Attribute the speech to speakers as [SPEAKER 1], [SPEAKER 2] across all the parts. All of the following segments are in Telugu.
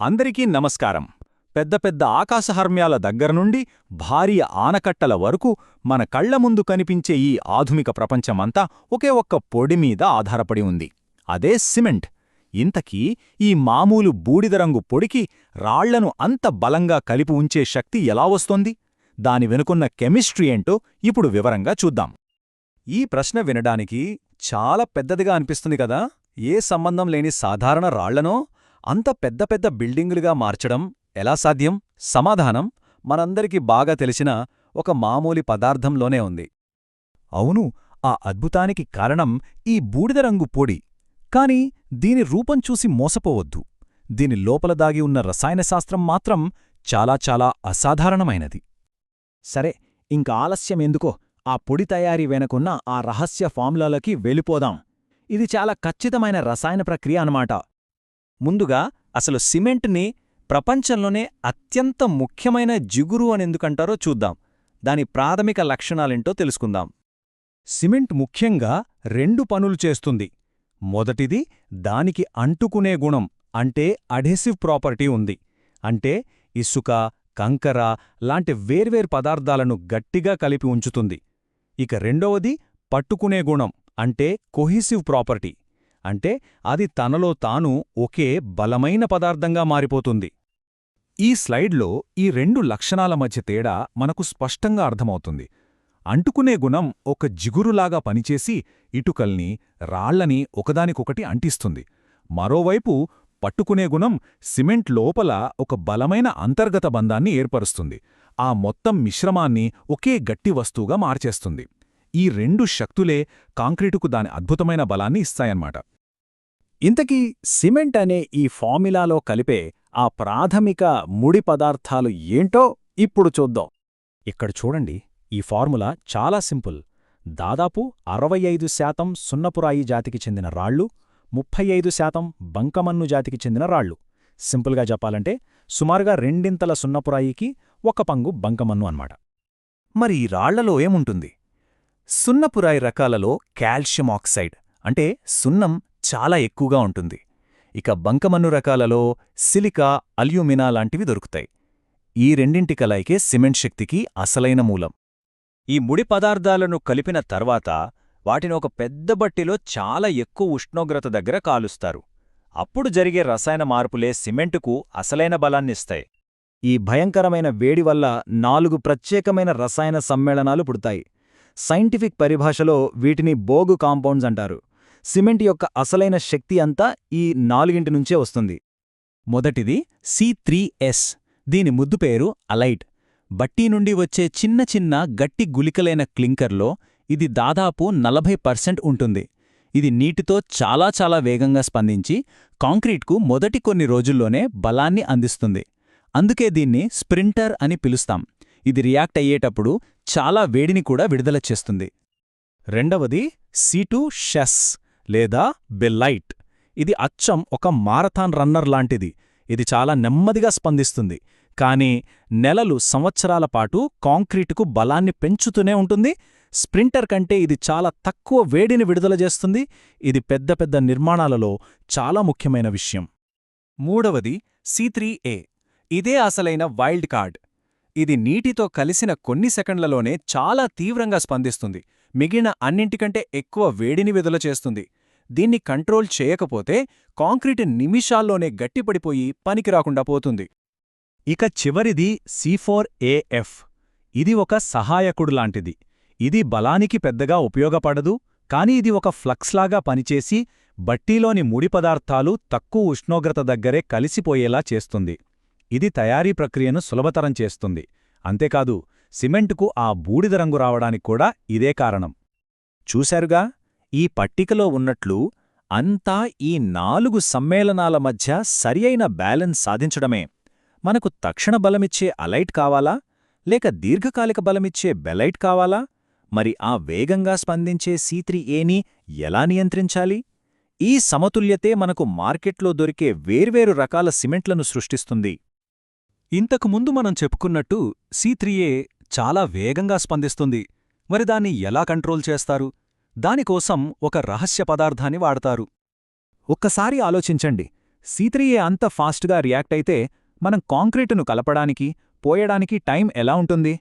[SPEAKER 1] అందరికీ నమస్కారం. పెద్ద పెద్ద ఆకాశహర్మ్యాల దగ్గరనుండి భారీ ఆనకట్టల వరకు మన కళ్ళ ముందు కనిపించే ఈ ఆధునిక ప్రపంచమంతా ఒకే ఒక్క పొడి మీద ఆధారపడి ఉంది. అదే సిమెంట్. ఇంతకీ ఈ మామూలు బూడిదరంగు పొడికి రాళ్ళను అంత బలంగా కలిపి ఉంచే శక్తి ఎలా వస్తోంది? దాని వెనుకున్న కెమిస్ట్రీ ఏంటో ఇప్పుడు వివరంగా చూద్దాం. ఈ ప్రశ్న వినడానికి చాలా పెద్దదిగా అనిపిస్తుంది కదా? ఏ సంబంధం లేని సాధారణ రాళ్ళనో? అంత పెద్ద పెద్ద బిల్డింగులుగా మార్చడం ఎలా సాధ్యం? సమాధానం మనందరికీ బాగా తెలిసిన ఒక మామూలి పదార్థంలోనే ఉంది. అవును ఆ అద్భుతానికి కారణం ఈ బూడిదరంగు పొడి. కాని దీని రూపం చూసి మోసపోవద్దు. దీని లోపల దాగి ఉన్న రసాయనశాస్త్రం మాత్రం చాలా చాలా అసాధారణమైనది.
[SPEAKER 2] సరే ఇంక ఆలస్యమెందుకో ఆ పొడి తయారీ వెనకున్న ఆ రహస్య ఫార్ములాలకి వెళ్ళిపోదాం. ఇది చాలా ఖచ్చితమైన రసాయన ప్రక్రియ అన్నమాట.
[SPEAKER 1] ముందుగా అసలు సిమెంట్ని ప్రపంచంలోనే అత్యంత ముఖ్యమైన జిగురు అనెందుకంటారో చూద్దాం. దాని ప్రాథమిక లక్షణాలేంటో తెలుసుకుందాం. సిమెంట్ ముఖ్యంగా రెండు పనులు చేస్తుంది. మొదటిది దానికి అంటుకునే గుణం అంటే అడెసివ్ ప్రాపర్టీ ఉంది. అంటే ఇసుక కంకర లాంటి వేర్వేరు పదార్థాలను గట్టిగా కలిపి ఉంచుతుంది. ఇక రెండవది పట్టుకునే గుణం అంటే కొహిసివ్ ప్రాపర్టీ. అంటే అది తనలో తాను ఒకే బలమైన పదార్థంగా మారిపోతుంది. ఈ స్లైడ్లో ఈ రెండు లక్షణాల మధ్య తేడా మనకు స్పష్టంగా అర్థమవుతుంది. అంటుకునే గుణం ఒక జిగురులాగా పనిచేసి ఇటుకల్ని రాళ్ళని ఒకదానికొకటి అంటిస్తుంది. మరోవైపు పట్టుకునే గుణం సిమెంట్ లోపల ఒక బలమైన అంతర్గత బంధాన్ని ఏర్పరుస్తుంది. ఆ మొత్తం మిశ్రమాన్ని ఒకే గట్టి వస్తువుగా మార్చేస్తుంది. ఈ రెండు శక్తులే కాంక్రీటుకు దాని అద్భుతమైన బలాన్ని ఇస్తాయన్నమాట.
[SPEAKER 2] ఇంతకీ సిమెంట్ అనే ఈ ఫార్ములాలో కలిపే ఆ ప్రాథమిక ముడి పదార్థాలు ఏంటో ఇప్పుడు చూద్దాం.
[SPEAKER 1] ఇక్కడ చూడండి ఈ ఫార్ములా చాలా సింపుల్. దాదాపు అరవై ఐదు శాతం సున్నపురాయి జాతికి చెందిన రాళ్ళు ముప్పై ఐదు శాతం బంకమన్ను జాతికి చెందిన రాళ్ళు. సింపుల్గా చెప్పాలంటే సుమారుగా రెండింతల సున్నపురాయికి ఒక పంగు బంకమన్ను అన్నమాట. మరి ఈ రాళ్ళలో ఏముంటుంది? సున్నపురాయి రకాలలో కాల్షియం ఆక్సైడ్ అంటే సున్నం చాలా ఎక్కువగా ఉంటుంది. ఇక బంకమన్ను రకాలలో సిలికా అల్యూమినా లాంటివి దొరుకుతాయి. ఈ రెండింటి కలయికే సిమెంట్ శక్తికి అసలైన మూలం. ఈ ముడి పదార్థాలను కలిపిన తర్వాత వాటిని ఒక పెద్ద బట్టిలో చాలా ఎక్కువ ఉష్ణోగ్రత దగ్గర కాలుస్తారు. అప్పుడు జరిగే రసాయన మార్పులే సిమెంటుకు అసలైన బలాన్నిస్తాయి
[SPEAKER 2] ఈ భయంకరమైన వేడి వల్ల నాలుగు ప్రత్యేకమైన రసాయన సమ్మేళనాలు పుడతాయి. సైంటిఫిక్ పరిభాషలో వీటిని బోగు కాంపౌండ్స్ అంటారు. సిమెంట్ యొక్క అసలైన శక్తి అంతా ఈ నాలుగింటి నుంచే వస్తుంది.
[SPEAKER 1] మొదటిది సి ఎస్. దీని ముద్దు పేరు అలైట్. బట్టీ నుండి వచ్చే చిన్న చిన్న గట్టి గులికలైన క్లింకర్లో ఇది దాదాపు నలభై పర్సెంట్ ఉంటుంది. ఇది నీటితో చాలా చాలా వేగంగా స్పందించి కాంక్రీట్కు మొదటి కొన్ని రోజుల్లోనే బలాన్ని అందిస్తుంది. అందుకే దీన్ని స్ప్రింటర్ అని పిలుస్తాం. ఇది రియాక్ట్ అయ్యేటప్పుడు చాలా వేడిని కూడా విడుదల చేస్తుంది. రెండవది సీటు షెస్ లేదా బెల్లైట్. ఇది అచ్చం ఒక మారథాన్ రన్నర్ లాంటిది. ఇది చాలా నెమ్మదిగా స్పందిస్తుంది. కానీ నెలలు సంవత్సరాల పాటు కాంక్రీటుకు బలాన్ని పెంచుతూనే ఉంటుంది. స్ప్రింటర్ కంటే ఇది చాలా తక్కువ వేడిని విడుదల చేస్తుంది. ఇది పెద్ద పెద్ద నిర్మాణాలలో చాలా ముఖ్యమైన విషయం. మూడవది సీ ఏ. ఇదే అసలైన వైల్డ్ కార్డ్. ఇది నీటితో కలిసిన కొన్ని సెకండ్లలోనే చాలా తీవ్రంగా స్పందిస్తుంది. మిగిలిన అన్నింటికంటే ఎక్కువ వేడిని విడుదల చేస్తుంది. దీన్ని కంట్రోల్ చేయకపోతే కాంక్రీటు నిమిషాల్లోనే గట్టిపడిపోయి పనికిరాకుండా పోతుంది. ఇక చివరిది సిఫోర్ ఏఎఫ్ ఇది ఒక సహాయకుడు లాంటిది. ఇది బలానికి పెద్దగా ఉపయోగపడదు కాని ఇది ఒక ఫ్లక్స్లాగా పనిచేసి బట్టీలోని ముడి పదార్థాలు తక్కువ ఉష్ణోగ్రత దగ్గరే కలిసిపోయేలా చేస్తుంది. ఇది తయారీ ప్రక్రియను సులభతరం చేస్తుంది. అంతేకాదు సిమెంటుకు ఆ బూడిద రంగు రావడానికి కూడా ఇదే కారణం. చూశారుగా? ఈ పట్టికలో ఉన్నట్లు అంతా ఈ నాలుగు సమ్మేళనాల మధ్య సరియైన బ్యాలెన్స్ సాధించడమే. మనకు తక్షణ బలమిచ్చే అలైట్ కావాలా? లేక దీర్ఘకాలిక బలమిచ్చే బెలైట్ కావాలా? మరి ఆ వేగంగా స్పందించే సీత్రి ఏని ఎలా నియంత్రించాలి? ఈ సమతుల్యతే మనకు మార్కెట్లో దొరికే వేర్వేరు రకాల సిమెంట్లను సృష్టిస్తుంది. ఇంతకుముందు మనం చెప్పుకున్నట్టు సీత్రియే చాలా వేగంగా స్పందిస్తుంది. మరి దాన్ని ఎలా కంట్రోల్ చేస్తారు? దానికోసం ఒక రహస్య పదార్థాన్ని వాడతారు. ఒక్కసారి ఆలోచించండి. సీత్రియే అంత ఫాస్ట్గా రియాక్ట్ అయితే మనం కాంక్రీటును కలపడానికి పోయడానికి టైం ఎలా ఉంటుంది?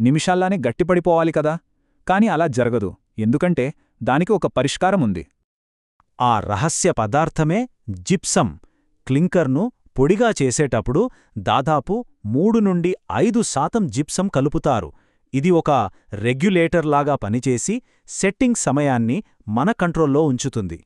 [SPEAKER 1] నిమిషాల్లానే గట్టిపడిపోవాలి కదా? కాని అలా జరగదు. ఎందుకంటే దానికి ఒక పరిష్కారం ఉంది.
[SPEAKER 2] ఆ రహస్య పదార్థమే జిప్సం క్లింకర్ను పొడిగా చేసేటప్పుడు దాదాపు మూడు నుండి ఐదు శాతం జిప్సం కలుపుతారు. ఇది ఒక రెగ్యులేటర్ లాగా పనిచేసి సెట్టింగ్ సమయాన్ని మన కంట్రోల్లో ఉంచుతుంది.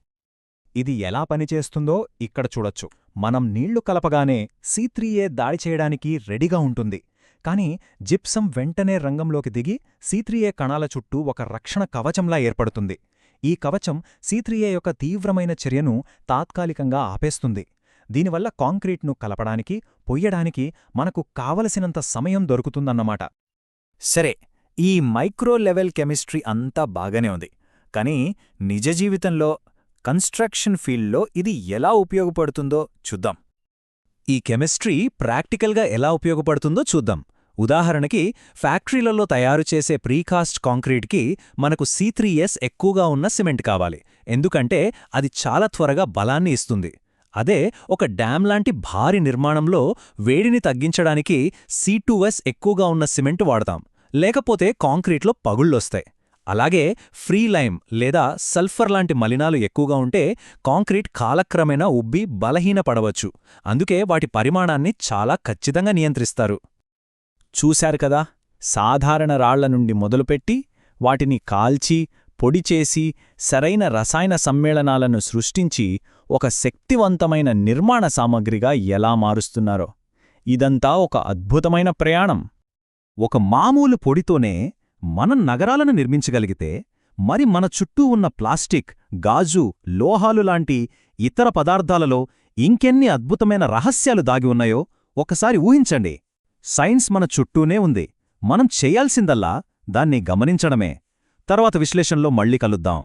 [SPEAKER 1] ఇది ఎలా పనిచేస్తుందో ఇక్కడ చూడొచ్చు. మనం నీళ్ళు కలపగానే సీత్రీయే దాడి చేయడానికి రెడీగా ఉంటుంది. కాని జిప్సం వెంటనే రంగంలోకి దిగి సీత్రియే కణాల చుట్టూ ఒక రక్షణ కవచంలా ఏర్పడుతుంది. ఈ కవచం సీత్రియే యొక్క తీవ్రమైన చర్యను తాత్కాలికంగా ఆపేస్తుంది. దీనివల్ల కాంక్రీట్ను కలపడానికి పొయ్యడానికి మనకు కావలసినంత సమయం దొరుకుతుందన్నమాట.
[SPEAKER 2] సరే ఈ మైక్రో లెవెల్ కెమిస్ట్రీ అంతా బాగానే ఉంది. కానీ నిజ జీవితంలో కన్స్ట్రక్షన్ ఫీల్డ్లో ఇది ఎలా ఉపయోగపడుతుందో చూద్దాం.
[SPEAKER 1] ఈ కెమిస్ట్రీ ప్రాక్టికల్గా ఎలా ఉపయోగపడుతుందో చూద్దాం. ఉదాహరణకి ఫ్యాక్టరీలలో తయారు చేసే ప్రీకాస్ట్ కాంక్రీట్కి మనకు సీ ఎక్కువగా ఉన్న సిమెంట్ కావాలి. ఎందుకంటే అది చాలా త్వరగా బలాన్ని ఇస్తుంది. అదే ఒక డ్యామ్ లాంటి భారీ నిర్మాణంలో వేడిని తగ్గించడానికి సీ2ఎస్ ఎక్కువగా ఉన్న సిమెంట్ వాడతాం. లేకపోతే కాంక్రీట్లో పగుళ్ళొస్తాయి. అలాగే ఫ్రీ లైమ్ లేదా సల్ఫర్ లాంటి మలినాలు ఎక్కువగా ఉంటే కాంక్రీట్ కాలక్రమేణా ఉబ్బి బలహీనపడవచ్చు. అందుకే వాటి పరిమాణాన్ని చాలా ఖచ్చితంగా నియంత్రిస్తారు. చూశారు కదా? సాధారణ రాళ్ళ నుండి మొదలుపెట్టి వాటిని కాల్చి పొడి చేసి సరైన రసాయన సమ్మేళనాలను సృష్టించి ఒక శక్తివంతమైన నిర్మాణ సామగ్రిగా ఎలా మారుస్తున్నారో. ఇదంతా ఒక అద్భుతమైన ప్రయాణం. ఒక మామూలు పొడితోనే మనం నగరాలను నిర్మించగలిగితే మరి మన చుట్టూ ఉన్న ప్లాస్టిక్ గాజు లోహాలు లాంటి ఇతర పదార్థాలలో ఇంకెన్ని అద్భుతమైన రహస్యాలు దాగి ఉన్నాయో ఒకసారి ఊహించండి. సైన్స్ మన చుట్టూనే ఉంది. మనం చేయాల్సిందల్లా దాన్ని గమనించడమే. తర్వాత విశ్లేషణలో మళ్ళీ కలుద్దాం.